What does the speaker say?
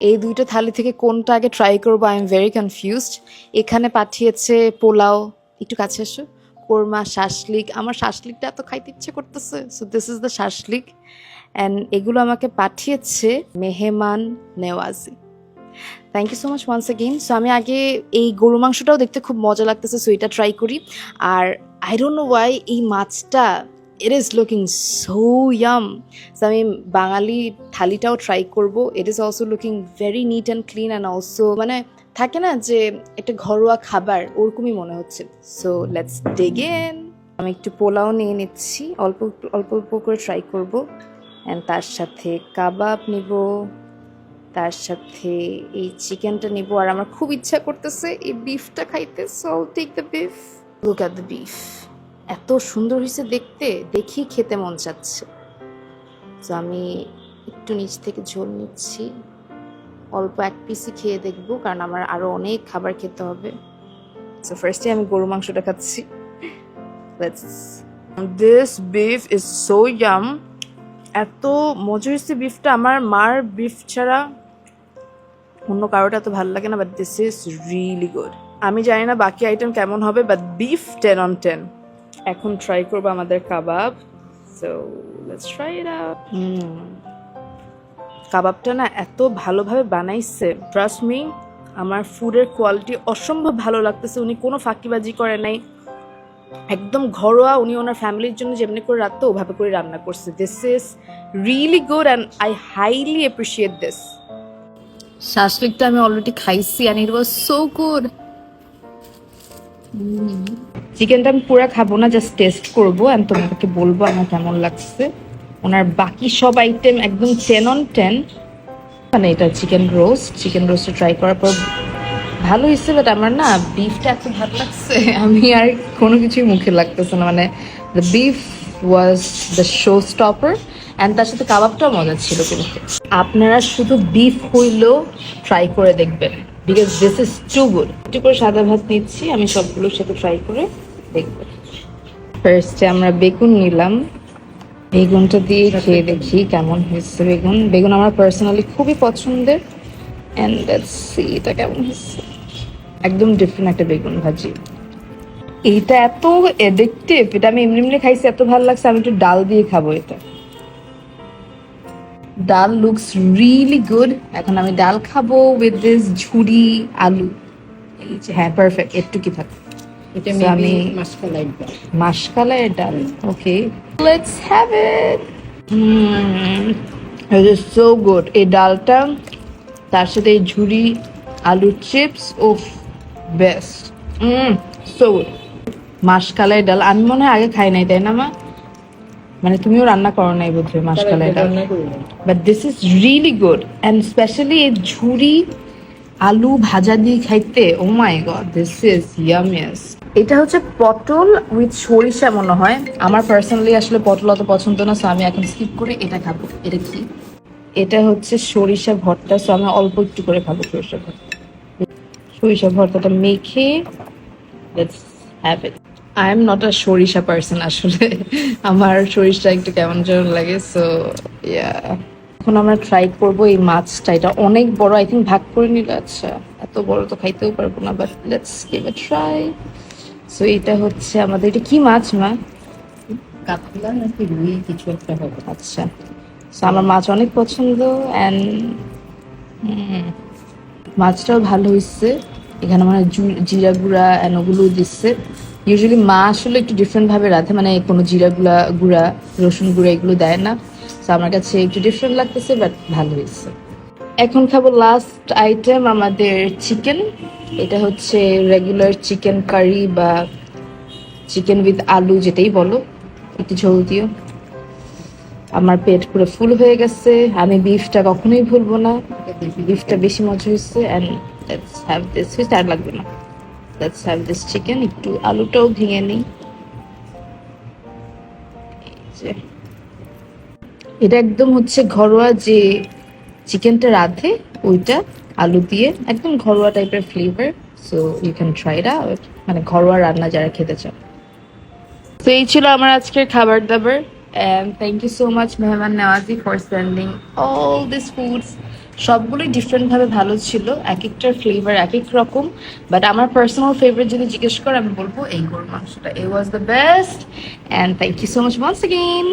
এই দুইটা থালি থেকে কোনটা আগে ট্রাই করব আই এম ভেরি কনফিউজড এখানে পাঠিয়েছে পোলাও, একটু কাছে এসো। কোরমা, শাসলিক, আমার শাসলিকটা এত খাইতে ইচ্ছে করতেছে। So this is the shashlik. And এগুলো আমাকে পাঠিয়েছে Mehman Nawazi. Thank you so much once again so আমি আগে এই গরু মাংসটাও দেখতে খুব মজা লাগতেছে সো এটা ট্রাই করি। আর আই ডোন্ট নো ওয়াই এই মাছটা it is looking so yum so আমি বাঙালি থালিটাও ট্রাই করব। It is also looking very neat and clean and also মানে থাকে না যে একটা ঘরোয়া খাবার, ওরকমই মনে হচ্ছে। সো লেটস ডেগেন আমি একটু পোলাও নিয়ে নিচ্ছি। অল্প অল্প অল্প করে ট্রাই করব। অ্যান্ড তার সাথে কাবাব নিব। তার সাথে এই চিকেনটা নিব। আর আমার খুব ইচ্ছা করতেছে এই বিফটা খাইতে। So take the beef look at the beef এত সুন্দর হয়েছে দেখতে দেখি খেতে মন চাচ্ছে। তো আমি একটু নিচ থেকে ঝোল নিচ্ছি। অল্প এক পিসই খেয়ে দেখব, কারণ আমার আরও অনেক খাবার খেতে হবে। সো ফার্স্টে আমি গরু মাংসটা খাচ্ছি। This beef is so yum এত মজা হয়েছে বিফটা আমার মার বিফ ছাড়া অন্য কারোটা এত ভালো লাগে না but this is really good আমি জানি না বাকি আইটেম কেমন হবে but beef ten on ten এখন ট্রাই করব আমাদের kebab so let's try it out কাবাবটা না এত ভালোভাবে বানাইছে ট্রাস্ট মি আমার ফুডের কোয়ালিটি অসম্ভব ভালো লাগতেছে। উনি কোনো ফাঁকিবাজি করে নাই। একদম ঘরোয়া উনি ওনার ফ্যামিলির জন্য যেমনি করে রাখতো ওভাবে করে রান্না করছে। This is really good and I highly appreciate this শাসলিকটা আমি অলরেডি খাইছি and it was so good চিকেনটা আমি পুরো খাব না জাস্ট টেস্ট করব অ্যান্ড তোমাদেরকে বলব আমার কেমন লাগছে। ওনার বাকি সব আইটেম একদম টেন অন টেন মানে এটা চিকেন রোস্ট চিকেন রোস্টটা ট্রাই করার পর ভালো হয়েছে বাট আমার না বিফটা এত ভালো লাগছে, আমি আর কোনো কিছুই মুখে লাগতেছে না। মানে the beef was the showstopper and তার সাথে কাবাবটাও মজা ছিল কিন্তু। আপনারা শুধু বিফ হইলেও ট্রাই করে দেখবেন because this is too good একটু করে সাদা ভাত নিচ্ছি, আমি সবগুলোর সাথে ট্রাই করে দেখব ফার্স্টে আমরা বেগুন নিলাম। বেগুনটা দিয়ে খেয়ে দেখি কেমন হয়েছে বেগুন। বেগুন আমার পার্সোনালি খুবই পছন্দের। অ্যান্ড সি এটা কেমন হয়েছে। একদম ডিফারেন্ট একটা বেগুন ভাজি। এইটা এত এডিকটিভ এটা আমি এমনি এমনি খাইছি, এত ভালো লাগছে, আমি একটু ডাল দিয়ে খাব এটা। ডাল লুকস রিয়েলি গুড এখন আমি ডাল খাব উইথ দিস ঝুড়ি আলু। হ্যাঁ পারফেক্ট একটু কি থাকে। এটা আমি মাসকালাই ডাল okay let's have it it is so good এই ডালটা তার সাথে এই ঝুড়ি আলু চিপস ও বেস্ট সো গুড মাসকালাই ডাল আমি মনে হয় আগে খাই নাই তাই না মা? মানে তুমিও রান্না করো নাই বোধহয় মাসকালাই ডাল। But this is really good and specially এই ঝুড়ি আলু ভাজা দিয়ে খাইতে ও my god this is yummious এটা হচ্ছে পটল উইথ সরিষা মনে হয়। আমার পার্সোনালি আসলে পটল অত পছন্দ না সো আমি এখন স্কিপ করে এটা খাব। এটা কি? এটা হচ্ছে সরিষা ভর্তা সো আমি অল্প একটু করে খাব সরিষা ভর্তা। সরিষা ভর্তাটা মেখে have it I am not a সরিষা পার্সন আসলে। আমার সরিষা একটু কেমন যেন লাগে সো ইয়া এখন আমরা ট্রাই করব এই মাছটা। এটা অনেক বড় আই থিঙ্ক ভাগ করে নিলে আচ্ছা এত বড় তো খাইতেও পারব না but let's give a try so এটা হচ্ছে আমাদের এটা কি মাছ মা? কাতলা নাকি রুই কিছু একটা হবে। আচ্ছা। সো আমার মাছ অনেক পছন্দ অ্যান্ড মাছটাও ভালো হয়েছে এখানে মানে জিরা গুঁড়া অ্যান্ড ওগুলো দিচ্ছে ইউজুয়ালি মা আসলে একটু ডিফারেন্ট ভাবে রাঁধে মানে কোনো জিরা গুঁড়া গুঁড়া রসুন গুঁড়া এগুলো দেয় না। তো আমার কাছে একটু ডিফারেন্ট লাগতেছে বাট ভালো হয়েছে এখন খাব লাস্ট আইটেম আমাদের চিকেন এটা হচ্ছে রেগুলার চিকেন কারি বা চিকেন উইথ আলু যেটাই বলো, একটু ঝোল দিও। আমার পেট পুরো ফুল হয়ে গেছে, আমি বিফটা কখনোই ভুলবো না। বিফটা বেশি মজা হয়েছে অ্যান্ড লেটস হ্যাভ দিস হয়েছে আর লাগবে না। লেটস হ্যাভ দিস চিকেন একটু আলুটাও ভেঙে নিই। এটা একদম হচ্ছে ঘরোয়া যে চিকেনটা রাধে, ওইটা আলু দিয়ে একদম ঘরোয়া টাইপের flavour so you can try it out মানে ঘরোয়া রান্না যারা খেতে চান। তো এই ছিল আমার আজকের খাবার দাবার and thank you so much Mehman Nawazi for spending all this foods সবগুলোই ডিফারেন্টভাবে ভালো ছিল, এক একটার ফ্লেভার এক এক রকম বাট আমার পার্সোনাল ফেভারিট যদি জিজ্ঞেস করে আমি বলব এই গরুর মাংসটা। It was the best and thank you so much once again!